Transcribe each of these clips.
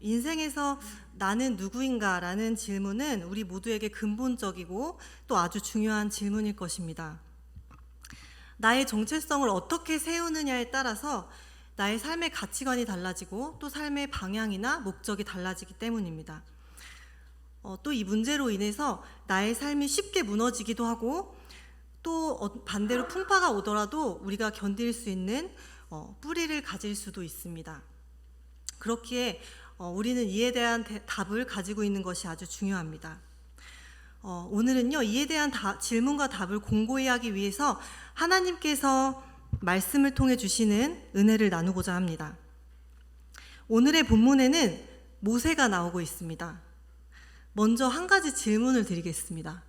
인생에서 나는 누구인가라는 질문은 우리 모두에게 근본적이고 또 아주 중요한 질문일 것입니다. 나의 정체성을 어떻게 세우느냐에 따라서 나의 삶의 가치관이 달라지고 또 삶의 방향이나 목적이 달라지기 때문입니다. 어, 또 이 문제로 인해서 나의 삶이 쉽게 무너지기도 하고 또 어, 반대로 풍파가 오더라도 우리가 견딜 수 있는 어, 뿌리를 가질 수도 있습니다. 그렇기에 어, 우리는 이에 대한 대- 답을 가지고 있는 것이 아주 중요합니다. 어, 오늘은요 이에 대한 다- 질문과 답을 공고히 하기 위해서 하나님께서 말씀을 통해 주시는 은혜를 나누고자 합니다. 오늘의 본문에는 모세가 나오고 있습니다. 먼저 한 가지 질문을 드리겠습니다.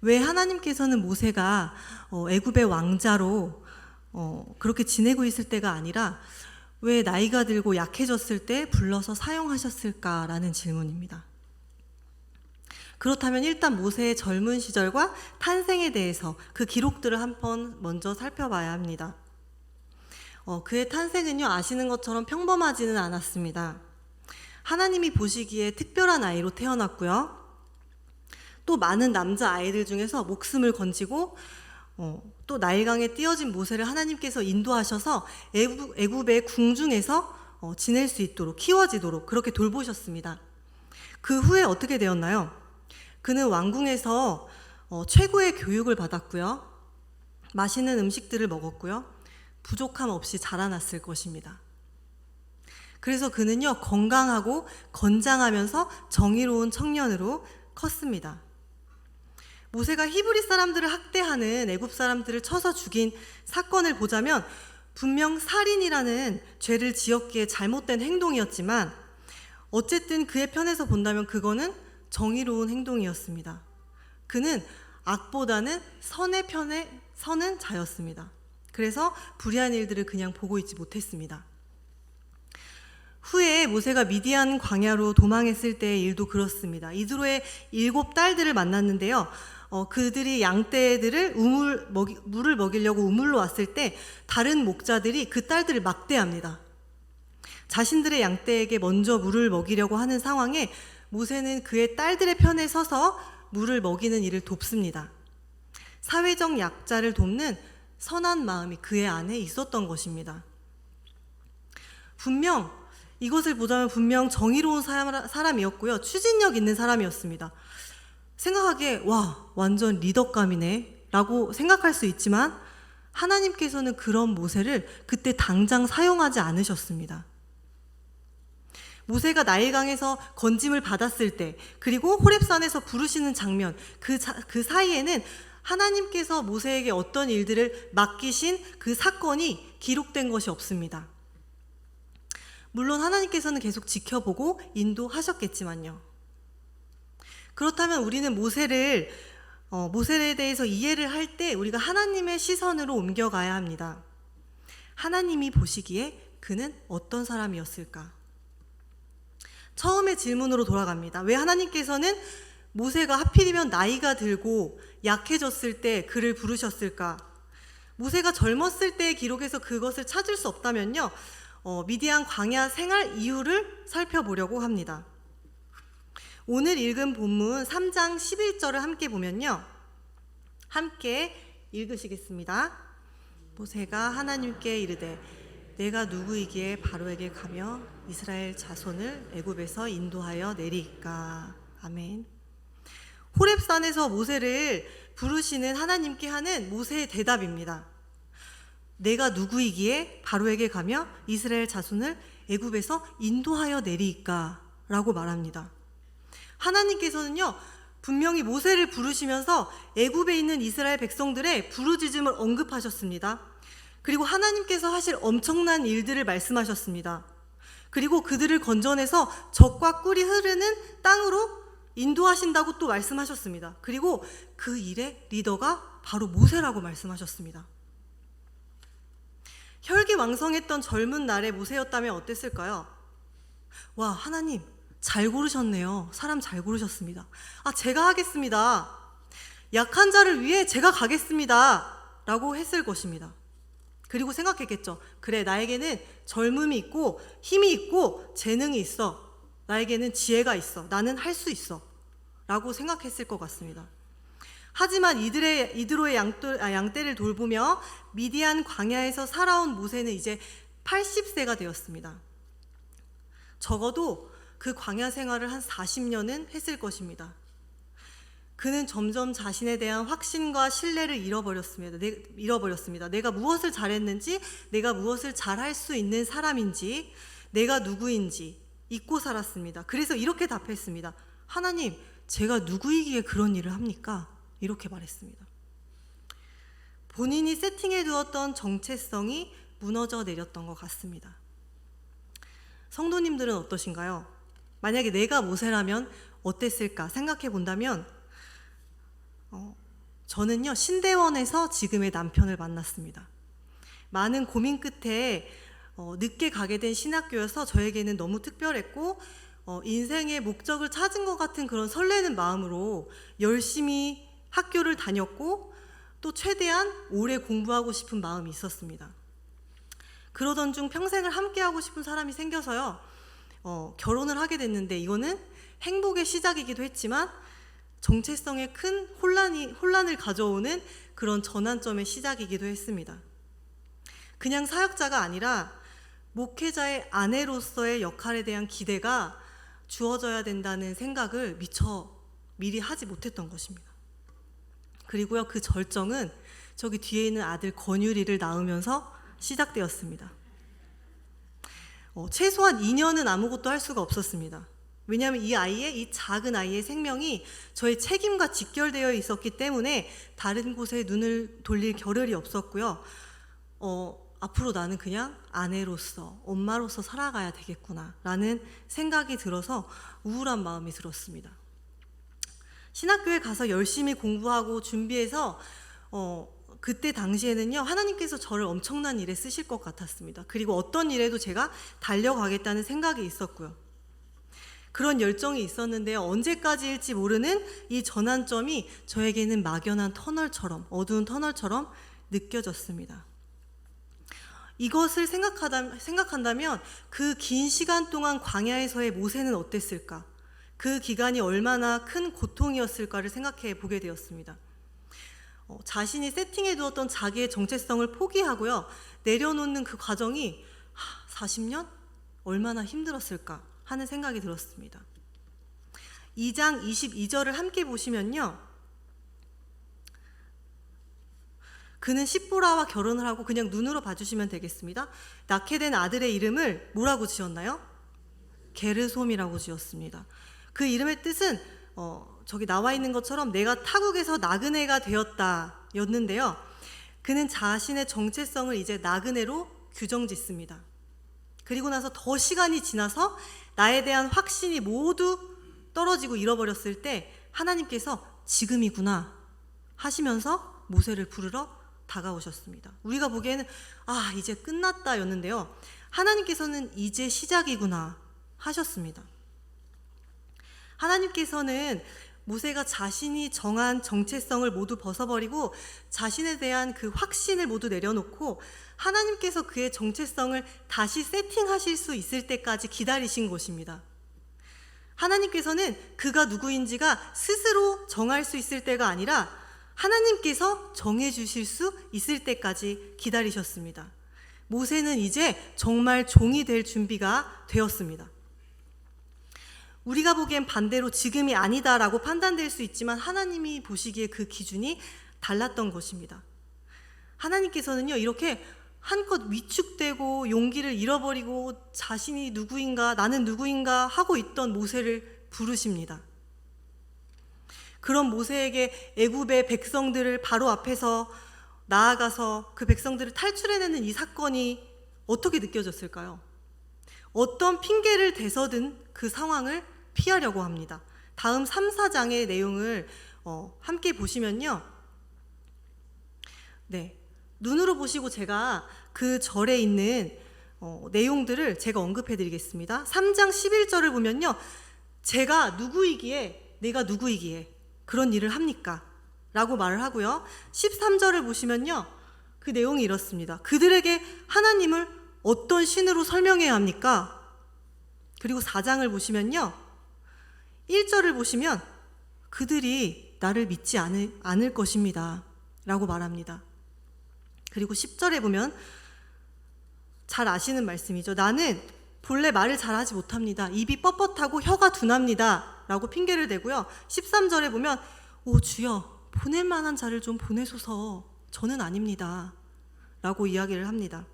왜 하나님께서는 모세가 어, 애굽의 왕자로 어, 그렇게 지내고 있을 때가 아니라 왜 나이가 들고 약해졌을 때 불러서 사용하셨을까라는 질문입니다. 그렇다면 일단 모세의 젊은 시절과 탄생에 대해서 그 기록들을 한번 먼저 살펴봐야 합니다. 어, 그의 탄생은요, 아시는 것처럼 평범하지는 않았습니다. 하나님이 보시기에 특별한 아이로 태어났고요. 또 많은 남자 아이들 중에서 목숨을 건지고 어, 또 나일강에 띄어진 모세를 하나님께서 인도하셔서 애굽, 애굽 의 궁중에서 어, 지낼 수 있도록 키워지도록 그렇게 돌보셨습니다. 그 후에 어떻게 되었나요? 그는 왕궁에서 어, 최고의 교육을 받았고요. 맛있는 음식들을 먹었고요. 부족함 없이 자라났을 것입니다. 그래서 그는요, 건강하고 건장하면서 정의로운 청년으로 컸습니다. 모세가 히브리 사람들을 학대하는 애굽 사람들을 쳐서 죽인 사건을 보자면 분명 살인이라는 죄를 지었기에 잘못된 행동이었지만 어쨌든 그의 편에서 본다면 그거는 정의로운 행동이었습니다. 그는 악보다는 선의 편에 서는 자였습니다. 그래서 불의한 일들을 그냥 보고 있지 못했습니다. 후에 모세가 미디안 광야로 도망했을 때의 일도 그렇습니다. 이드로의 일곱 딸들을 만났는데요. 어, 그들이 양떼들을 우물 먹이, 물을 먹이려고 우물로 왔을 때 다른 목자들이 그 딸들을 막대합니다. 자신들의 양떼에게 먼저 물을 먹이려고 하는 상황에 모세는 그의 딸들의 편에 서서 물을 먹이는 일을 돕습니다. 사회적 약자를 돕는 선한 마음이 그의 안에 있었던 것입니다. 분명 이것을 보자면 분명 정의로운 사람- 사람이었고요. 추진력 있는 사람이었습니다. 생각하기에 와 완전 리더감이네 라고 생각할 수 있지만 하나님께서는 그런 모세를 그때 당장 사용하지 않으셨습니다. 모세가 나일강에서 건짐을 받았을 때 그리고 호렙산에서 부르시는 장면 그, 자- 그 사이에는 하나님께서 모세에게 어떤 일들을 맡기신 그 사건이 기록된 것이 없습니다. 물론 하나님께서는 계속 지켜보고 인도하셨겠지만요. 그렇다면 우리는 모세를 어, 모세에 대해서 이해를 할 때 우리가 하나님의 시선으로 옮겨가야 합니다. 하나님이 보시기에 그는 어떤 사람이었을까? 처음의 질문으로 돌아갑니다. 왜 하나님께서는 모세가 하필이면 나이가 들고 약해졌을 때 그를 부르셨을까? 모세가 젊었을 때의 기록에서 그것을 찾을 수 없다면요. 어, 미디안 광야 생활 이유를 살펴보려고 합니다. 오늘 읽은 본문 3장 11절을 함께 보면요. 함께 읽으시겠습니다. 모세가 하나님께 이르되 내가 누구이기에 바로에게 가며 이스라엘 자손을 애굽에서 인도하여 내리까. 아멘. 호렙산에서 모세를 부르시는 하나님께 하는 모세의 대답입니다. 내가 누구이기에 바로에게 가며 이스라엘 자손을 애굽에서 인도하여 내리까라고 말합니다. 하나님께서는요 분명히 모세를 부르시면서 애굽에 있는 이스라엘 백성들의 부르짖음을 언급하셨습니다. 그리고 하나님께서 하실 엄청난 일들을 말씀하셨습니다. 그리고 그들을 건져내서 적과 꿀이 흐르는 땅으로 인도하신다고 또 말씀하셨습니다. 그리고 그 일의 리더가 바로 모세라고 말씀하셨습니다. 혈기왕성했던 젊은 날의 모세였다면 어땠을까요? 와, 하나님, 잘 고르셨네요. 사람 잘 고르셨습니다. 아, 제가 하겠습니다. 약한 자를 위해 제가 가겠습니다. 라고 했을 것입니다. 그리고 생각했겠죠. 그래, 나에게는 젊음이 있고 힘이 있고 재능이 있어. 나에게는 지혜가 있어. 나는 할 수 있어. 라고 생각했을 것 같습니다. 하지만 이들의 이드로의 양떼, 아, 양떼를 돌보며 미디안 광야에서 살아온 모세는 이제 80세가 되었습니다. 적어도 그 광야 생활을 한 40년은 했을 것입니다. 그는 점점 자신에 대한 확신과 신뢰를 잃어버렸습니다. 내, 잃어버렸습니다. 내가 무엇을 잘했는지, 내가 무엇을 잘할 수 있는 사람인지, 내가 누구인지 잊고 살았습니다. 그래서 이렇게 답했습니다. 하나님, 제가 누구이기에 그런 일을 합니까? 이렇게 말했습니다. 본인이 세팅해 두었던 정체성이 무너져 내렸던 것 같습니다. 성도님들은 어떠신가요? 만약에 내가 모세라면 어땠을까 생각해 본다면 어, 저는요 신대원에서 지금의 남편을 만났습니다. 많은 고민 끝에 어, 늦게 가게 된 신학교여서 저에게는 너무 특별했고 어, 인생의 목적을 찾은 것 같은 그런 설레는 마음으로 열심히 학교를 다녔고 또 최대한 오래 공부하고 싶은 마음이 있었습니다. 그러던 중 평생을 함께하고 싶은 사람이 생겨서요. 어, 결혼을 하게 됐는데 이거는 행복의 시작이기도 했지만 정체성에 큰 혼란이 혼란을 가져오는 그런 전환점의 시작이기도 했습니다. 그냥 사역자가 아니라 목회자의 아내로서의 역할에 대한 기대가 주어져야 된다는 생각을 미처 미리 하지 못했던 것입니다. 그리고요 그 절정은 저기 뒤에 있는 아들 권유리를 낳으면서 시작되었습니다. 어, 최소한 2년은 아무것도 할 수가 없었습니다. 왜냐하면 이 아이의 이 작은 아이의 생명이 저의 책임과 직결되어 있었기 때문에 다른 곳에 눈을 돌릴 겨를이 없었고요. 어, 앞으로 나는 그냥 아내로서 엄마로서 살아가야 되겠구나라는 생각이 들어서 우울한 마음이 들었습니다. 신학교에 가서 열심히 공부하고 준비해서 어, 그때 당시에는요 하나님께서 저를 엄청난 일에 쓰실 것 같았습니다. 그리고 어떤 일에도 제가 달려가겠다는 생각이 있었고요. 그런 열정이 있었는데요. 언제까지일지 모르는 이 전환점이 저에게는 막연한 터널처럼 어두운 터널처럼 느껴졌습니다. 이것을 생각하다, 생각한다면 그 긴 시간 동안 광야에서의 모세는 어땠을까? 그 기간이 얼마나 큰 고통이었을까를 생각해 보게 되었습니다. 어, 자신이 세팅해 두었던 자기의 정체성을 포기하고요. 내려놓는 그 과정이 하, 40년? 얼마나 힘들었을까 하는 생각이 들었습니다. 2장 22절을 함께 보시면요. 그는 십보라와 결혼을 하고 그냥 눈으로 봐주시면 되겠습니다. 낳게 된 아들의 이름을 뭐라고 지었나요? 게르솜이라고 지었습니다. 그 이름의 뜻은 어, 저기 나와 있는 것처럼 내가 타국에서 나그네가 되었다 였는데요. 그는 자신의 정체성을 이제 나그네로 규정 짓습니다. 그리고 나서 더 시간이 지나서 나에 대한 확신이 모두 떨어지고 잃어버렸을 때 하나님께서 지금이구나 하시면서 모세를 부르러 다가오셨습니다. 우리가 보기에는 아, 이제 끝났다 였는데요. 하나님께서는 이제 시작이구나 하셨습니다. 하나님께서는 모세가 자신이 정한 정체성을 모두 벗어버리고 자신에 대한 그 확신을 모두 내려놓고 하나님께서 그의 정체성을 다시 세팅하실 수 있을 때까지 기다리신 것입니다. 하나님께서는 그가 누구인지가 스스로 정할 수 있을 때가 아니라 하나님께서 정해 주실 수 있을 때까지 기다리셨습니다. 모세는 이제 정말 종이 될 준비가 되었습니다. 우리가 보기엔 반대로 지금이 아니다라고 판단될 수 있지만 하나님이 보시기에 그 기준이 달랐던 것입니다. 하나님께서는요, 이렇게 한껏 위축되고 용기를 잃어버리고 자신이 누구인가, 나는 누구인가 하고 있던 모세를 부르십니다. 그런 모세에게 애굽의 백성들을 바로 앞에서 나아가서 그 백성들을 탈출해내는 이 사건이 어떻게 느껴졌을까요? 어떤 핑계를 대서든 그 상황을 피하려고 합니다. 다음 3, 4장의 내용을 어, 함께 보시면요. 네. 눈으로 보시고 제가 그 절에 있는 어, 내용들을 제가 언급해 드리겠습니다. 3장 11절을 보면요. 제가 누구이기에, 내가 누구이기에 그런 일을 합니까? 라고 말을 하고요. 13절을 보시면요. 그 내용이 이렇습니다. 그들에게 하나님을 어떤 신으로 설명해야 합니까? 그리고 4장을 보시면요. 1절을 보시면 그들이 나를 믿지 않을, 않을 것입니다. 라고 말합니다. 그리고 10절에 보면 잘 아시는 말씀이죠. 나는 본래 말을 잘하지 못합니다. 입이 뻣뻣하고 혀가 둔합니다. 라고 핑계를 대고요. 13절에 보면 오 주여 보낼 만한 자를 좀 보내소서 저는 아닙니다. 라고 이야기를 합니다.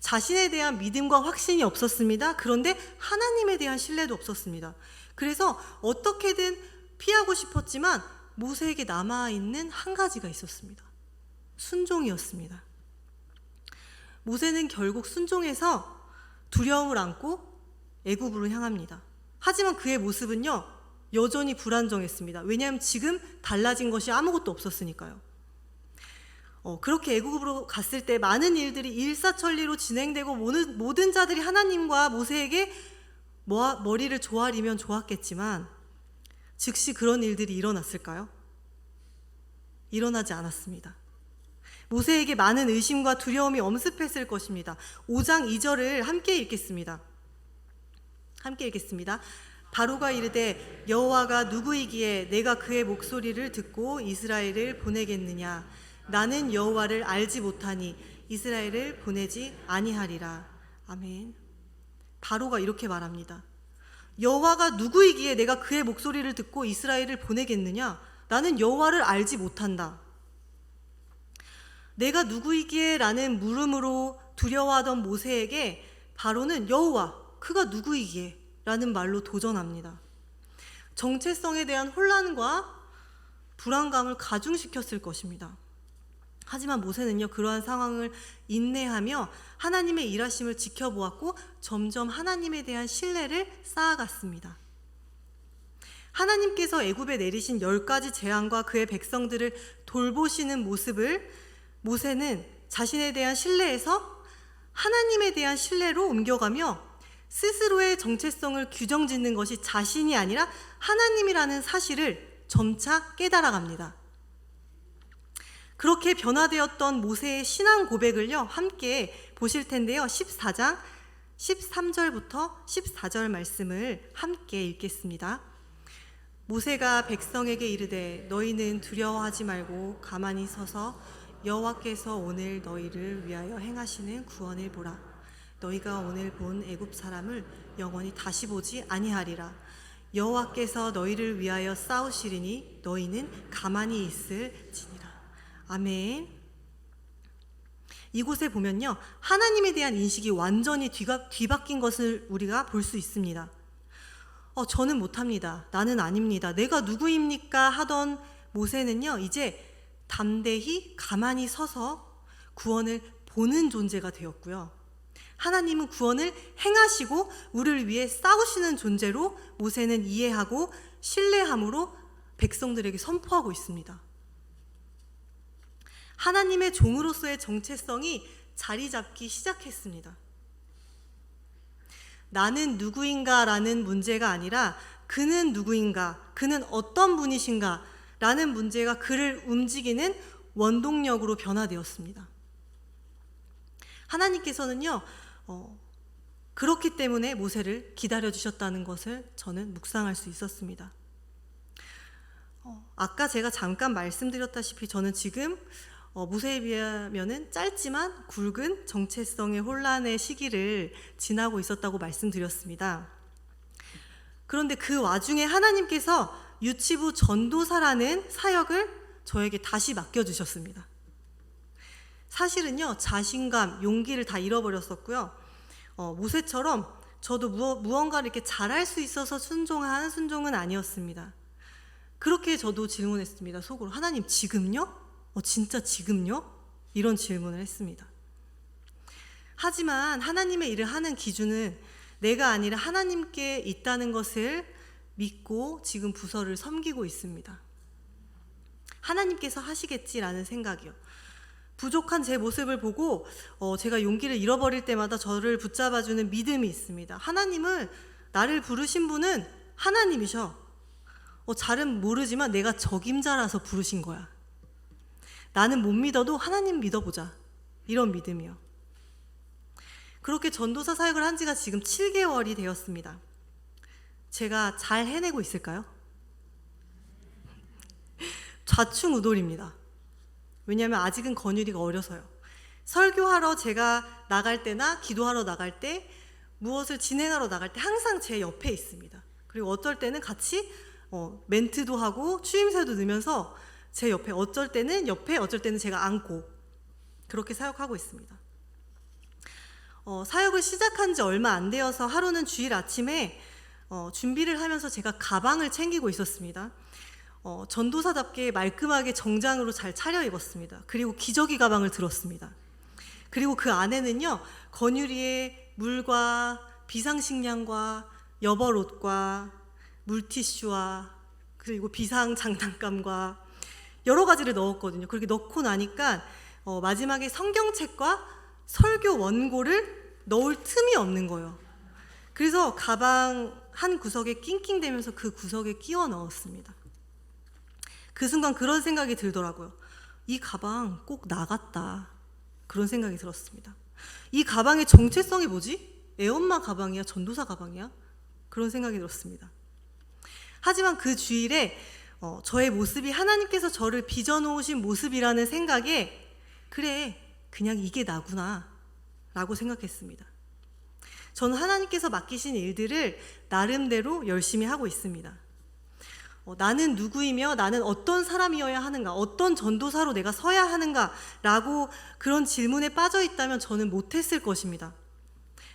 자신에 대한 믿음과 확신이 없었습니다. 그런데 하나님에 대한 신뢰도 없었습니다. 그래서 어떻게든 피하고 싶었지만 모세에게 남아있는 한 가지가 있었습니다. 순종이었습니다. 모세는 결국 순종해서 두려움을 안고 애굽으로 향합니다. 하지만 그의 모습은요 여전히 불안정했습니다. 왜냐하면 지금 달라진 것이 아무것도 없었으니까요. 어, 그렇게 애굽으로 갔을 때 많은 일들이 일사천리로 진행되고 모든, 모든 자들이 하나님과 모세에게 뭐, 머리를 조아리면 좋았겠지만 즉시 그런 일들이 일어났을까요? 일어나지 않았습니다. 모세에게 많은 의심과 두려움이 엄습했을 것입니다. 5장 2절을 함께 읽겠습니다. 함께 읽겠습니다. 바로가 이르되 여호와가 누구이기에 내가 그의 목소리를 듣고 이스라엘을 보내겠느냐 나는 여호와를 알지 못하니 이스라엘을 보내지 아니하리라. 아멘. 바로가 이렇게 말합니다. 여호와가 누구이기에 내가 그의 목소리를 듣고 이스라엘을 보내겠느냐? 나는 여호와를 알지 못한다. 내가 누구이기에라는 물음으로 두려워하던 모세에게 바로는 여호와 그가 누구이기에라는 말로 도전합니다. 정체성에 대한 혼란과 불안감을 가중시켰을 것입니다. 하지만 모세는요 그러한 상황을 인내하며 하나님의 일하심을 지켜보았고 점점 하나님에 대한 신뢰를 쌓아갔습니다. 하나님께서 애굽에 내리신 열 가지 재앙과 그의 백성들을 돌보시는 모습을 모세는 자신에 대한 신뢰에서 하나님에 대한 신뢰로 옮겨가며 스스로의 정체성을 규정짓는 것이 자신이 아니라 하나님이라는 사실을 점차 깨달아갑니다. 그렇게 변화되었던 모세의 신앙 고백을요, 함께 보실 텐데요. 14장 13절부터 14절 말씀을 함께 읽겠습니다. 모세가 백성에게 이르되 너희는 두려워하지 말고 가만히 서서 여호와께서 오늘 너희를 위하여 행하시는 구원을 보라. 너희가 오늘 본 애굽 사람을 영원히 다시 보지 아니하리라. 여호와께서 너희를 위하여 싸우시리니 너희는 가만히 있을지니라. 아멘. 이곳에 보면요. 하나님에 대한 인식이 완전히 뒤가, 뒤바뀐 것을 우리가 볼 수 있습니다. 어, 저는 못합니다. 나는 아닙니다. 내가 누구입니까? 하던 모세는요, 이제 담대히 가만히 서서 구원을 보는 존재가 되었고요. 하나님은 구원을 행하시고 우리를 위해 싸우시는 존재로 모세는 이해하고 신뢰함으로 백성들에게 선포하고 있습니다. 하나님의 종으로서의 정체성이 자리 잡기 시작했습니다. 나는 누구인가 라는 문제가 아니라 그는 누구인가, 그는 어떤 분이신가 라는 문제가 그를 움직이는 원동력으로 변화되었습니다. 하나님께서는요, 어, 그렇기 때문에 모세를 기다려 주셨다는 것을 저는 묵상할 수 있었습니다. 어, 아까 제가 잠깐 말씀드렸다시피 저는 지금 어, 모세에 비하면은 짧지만 굵은 정체성의 혼란의 시기를 지나고 있었다고 말씀드렸습니다. 그런데 그 와중에 하나님께서 유치부 전도사라는 사역을 저에게 다시 맡겨주셨습니다. 사실은요, 자신감, 용기를 다 잃어버렸었고요. 어, 모세처럼 저도 무언가를 이렇게 잘할 수 있어서 순종하는 순종은 아니었습니다. 그렇게 저도 질문했습니다. 속으로. 하나님, 지금요? 어, 진짜 지금요? 이런 질문을 했습니다. 하지만 하나님의 일을 하는 기준은 내가 아니라 하나님께 있다는 것을 믿고 지금 부서를 섬기고 있습니다. 하나님께서 하시겠지라는 생각이요. 부족한 제 모습을 보고 어, 제가 용기를 잃어버릴 때마다 저를 붙잡아주는 믿음이 있습니다. 하나님을 나를 부르신 분은 하나님이셔. 어, 잘은 모르지만 내가 적임자라서 부르신 거야. 나는 못 믿어도 하나님 믿어보자. 이런 믿음이요. 그렇게 전도사 사역을 한 지가 지금 7개월이 되었습니다. 제가 잘 해내고 있을까요? 좌충우돌입니다. 왜냐하면 아직은 건율이가 어려서요. 설교하러 제가 나갈 때나 기도하러 나갈 때 무엇을 진행하러 나갈 때 항상 제 옆에 있습니다. 그리고 어쩔 때는 같이 어, 멘트도 하고 추임새도 넣으면서 제 옆에 어쩔 때는 옆에 어쩔 때는 제가 안고 그렇게 사역하고 있습니다. 어, 사역을 시작한 지 얼마 안 되어서 하루는 주일 아침에 어, 준비를 하면서 제가 가방을 챙기고 있었습니다. 어, 전도사답게 말끔하게 정장으로 잘 차려 입었습니다. 그리고 기저귀 가방을 들었습니다. 그리고 그 안에는요, 건유리의 물과 비상식량과 여벌옷과 물티슈와 그리고 비상 장난감과 여러 가지를 넣었거든요. 그렇게 넣고 나니까 어, 마지막에 성경책과 설교 원고를 넣을 틈이 없는 거예요. 그래서 가방 한 구석에 낑낑대면서 그 구석에 끼워 넣었습니다. 그 순간 그런 생각이 들더라고요. 이 가방 꼭 나갔다. 그런 생각이 들었습니다. 이 가방의 정체성이 뭐지? 애엄마 가방이야? 전도사 가방이야? 그런 생각이 들었습니다. 하지만 그 주일에 어, 저의 모습이 하나님께서 저를 빚어놓으신 모습이라는 생각에 그래 그냥 이게 나구나 라고 생각했습니다. 저는 하나님께서 맡기신 일들을 나름대로 열심히 하고 있습니다. 어, 나는 누구이며 나는 어떤 사람이어야 하는가, 어떤 전도사로 내가 서야 하는가 라고 그런 질문에 빠져 있다면 저는 못했을 것입니다.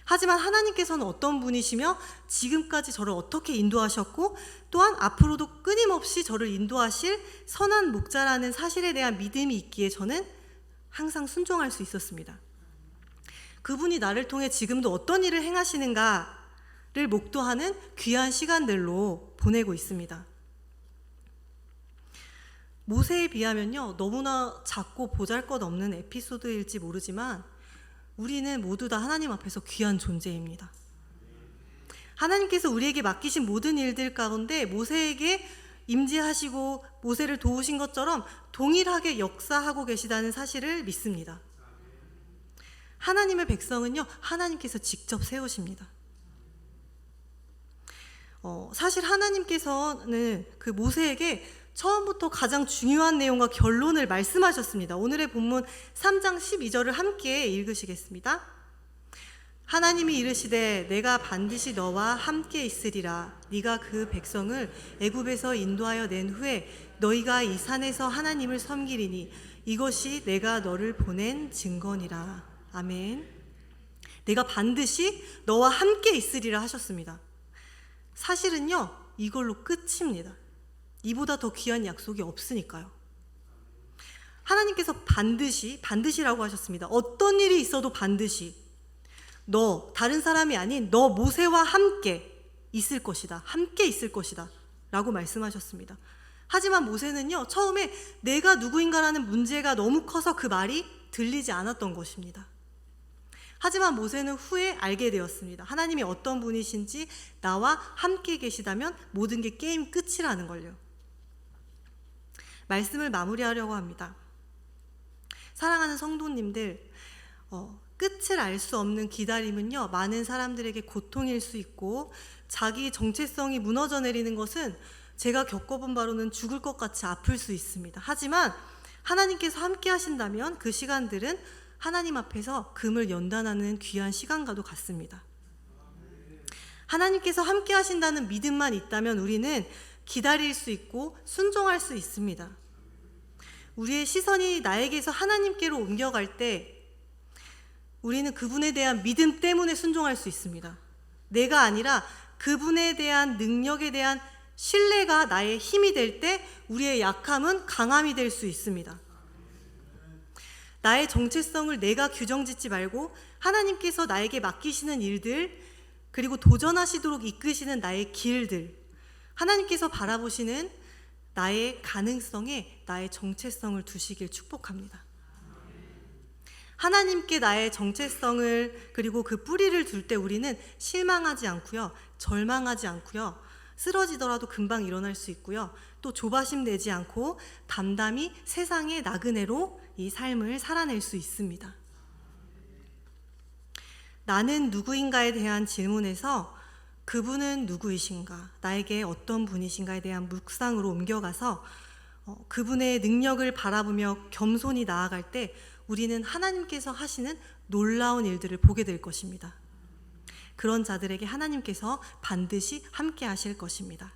하지만 하나님께서는 어떤 분이시며 지금까지 저를 어떻게 인도하셨고 또한 앞으로도 끊임없이 저를 인도하실 선한 목자라는 사실에 대한 믿음이 있기에 저는 항상 순종할 수 있었습니다. 그분이 나를 통해 지금도 어떤 일을 행하시는가를 목도하는 귀한 시간들로 보내고 있습니다. 모세에 비하면요, 너무나 작고 보잘 것 없는 에피소드일지 모르지만 우리는 모두 다 하나님 앞에서 귀한 존재입니다. 하나님께서 우리에게 맡기신 모든 일들 가운데 모세에게 임재하시고 모세를 도우신 것처럼 동일하게 역사하고 계시다는 사실을 믿습니다. 하나님의 백성은요, 하나님께서 직접 세우십니다. 어, 사실 하나님께서는 그 모세에게 처음부터 가장 중요한 내용과 결론을 말씀하셨습니다. 오늘의 본문 3장 12절을 함께 읽으시겠습니다. 하나님이 이르시되 내가 반드시 너와 함께 있으리라. 네가 그 백성을 애굽에서 인도하여 낸 후에 너희가 이 산에서 하나님을 섬기리니 이것이 내가 너를 보낸 증거니라. 아멘. 내가 반드시 너와 함께 있으리라 하셨습니다. 사실은요 이걸로 끝입니다 이보다 더 귀한 약속이 없으니까요. 하나님께서 반드시, 반드시라고 하셨습니다. 어떤 일이 있어도 반드시 너, 다른 사람이 아닌 너 모세와 함께 있을 것이다. 함께 있을 것이다. 라고 말씀하셨습니다. 하지만 모세는요, 처음에 내가 누구인가라는 문제가 너무 커서 그 말이 들리지 않았던 것입니다. 하지만 모세는 후에 알게 되었습니다. 하나님이 어떤 분이신지 나와 함께 계시다면 모든 게 게임 끝이라는 걸요. 말씀을 마무리하려고 합니다. 사랑하는 성도님들, 어, 끝을 알 수 없는 기다림은요, 많은 사람들에게 고통일 수 있고, 자기 정체성이 무너져 내리는 것은 제가 겪어본 바로는 죽을 것 같이 아플 수 있습니다. 하지만 하나님께서 함께 하신다면 그 시간들은 하나님 앞에서 금을 연단하는 귀한 시간과도 같습니다. 하나님께서 함께 하신다는 믿음만 있다면 우리는 기다릴 수 있고 순종할 수 있습니다. 우리의 시선이 나에게서 하나님께로 옮겨갈 때 우리는 그분에 대한 믿음 때문에 순종할 수 있습니다. 내가 아니라 그분에 대한 능력에 대한 신뢰가 나의 힘이 될 때 우리의 약함은 강함이 될 수 있습니다. 나의 정체성을 내가 규정 짓지 말고 하나님께서 나에게 맡기시는 일들 그리고 도전하시도록 이끄시는 나의 길들 하나님께서 바라보시는 나의 가능성에 나의 정체성을 두시길 축복합니다. 하나님께 나의 정체성을 그리고 그 뿌리를 둘 때 우리는 실망하지 않고요. 절망하지 않고요. 쓰러지더라도 금방 일어날 수 있고요. 또 조바심 내지 않고 담담히 세상의 나그네로 이 삶을 살아낼 수 있습니다. 나는 누구인가에 대한 질문에서 그분은 누구이신가, 나에게 어떤 분이신가에 대한 묵상으로 옮겨가서 어, 그분의 능력을 바라보며 겸손히 나아갈 때 우리는 하나님께서 하시는 놀라운 일들을 보게 될 것입니다. 그런 자들에게 하나님께서 반드시 함께 하실 것입니다.